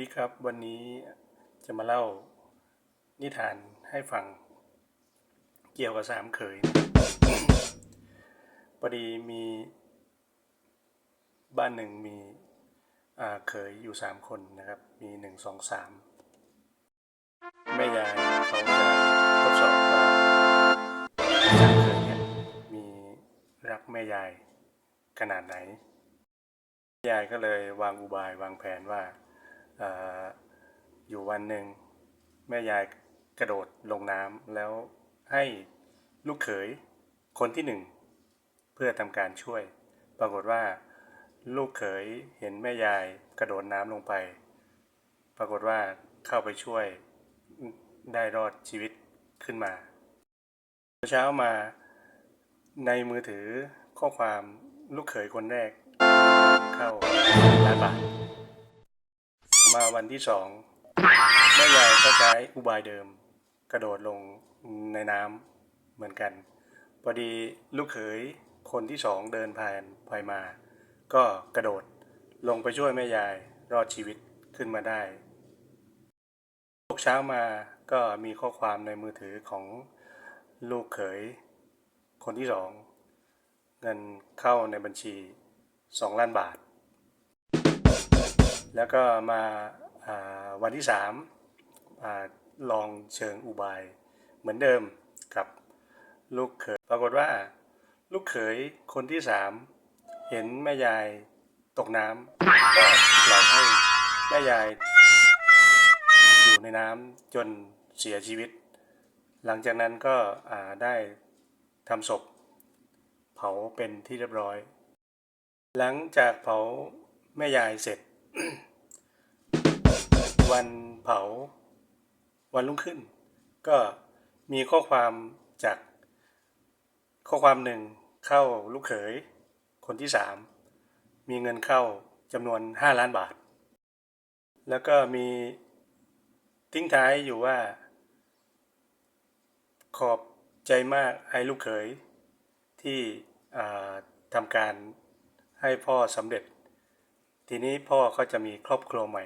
ดีครับ วันนี้จะมาเล่านิทานให้ฟัง เกี่ยวกับสามเขยพอดีมี บ้านหนึ่งมีเขยอยู่สามคนนะครับ มีหนึ่งสองสามแม่ยายเขาจะทดสอบว่าสามเขยเนี่ยมีรักแม่ยายขนาดไหนยายก็เลยวางอุบายวางแผนว่า ออยู่วันหนึ่งแม่ยายกระโดดลงน้ำแล้วให้ลูกเขยคนที่หนึ่งเพื่อทำการช่วย ปรากฏว่า ลูกเขยเห็นแม่ยายกระโดดน้ำลงไป ปรากฏว่าเข้าไปช่วยได้รอดชีวิตขึ้นมา เช้ามาในมือถือข้อความลูกเขยคนแรกเข้าล้านบาทมา วันที่สองแม่ยายก็ใช้อุบายเดิม กระโดดลงในน้ำเหมือนกัน พอดีลูกเขยคนที่สองเดินผ่านไปมา ก็กระโดดลงไปช่วยแม่ยายรอดชีวิตขึ้นมาได้ทุกเช้ามาก็มีข้อความในมือถือของลูกเขย คนที่สอง เงินเข้าในบัญชี2ล้านบาท แล้วก็มา วันที่3อลองเชิงอุบายเหมือนเดิมกับลูกเขยปรากฏว่า ลูกเขยคนที่3เห็นแม่ยายตกน้ำก็ปล่อยให้แม่ยาย อยู่ในน้ำจนเสียชีวิต หลังจากนั้นก็ได้ทำศพ เผาเป็นที่เรียบร้อย หลังจากเผาแม่ยายเสร็จ วันเผาวันรุ่งขึ้น ก็มีข้อความจากข้อความหนึ่งเข้าลูกเขย คนที่สามมีเงินเข้าจำนวนห้าล้านบาท แล้วก็มีทิ้งท้ายอยู่ว่า ขอบใจมากไอ้ลูกเขย ที่ทำการให้พ่อสำเร็จ ทีนี้พ่อก็จะมีครอบครัวใหม่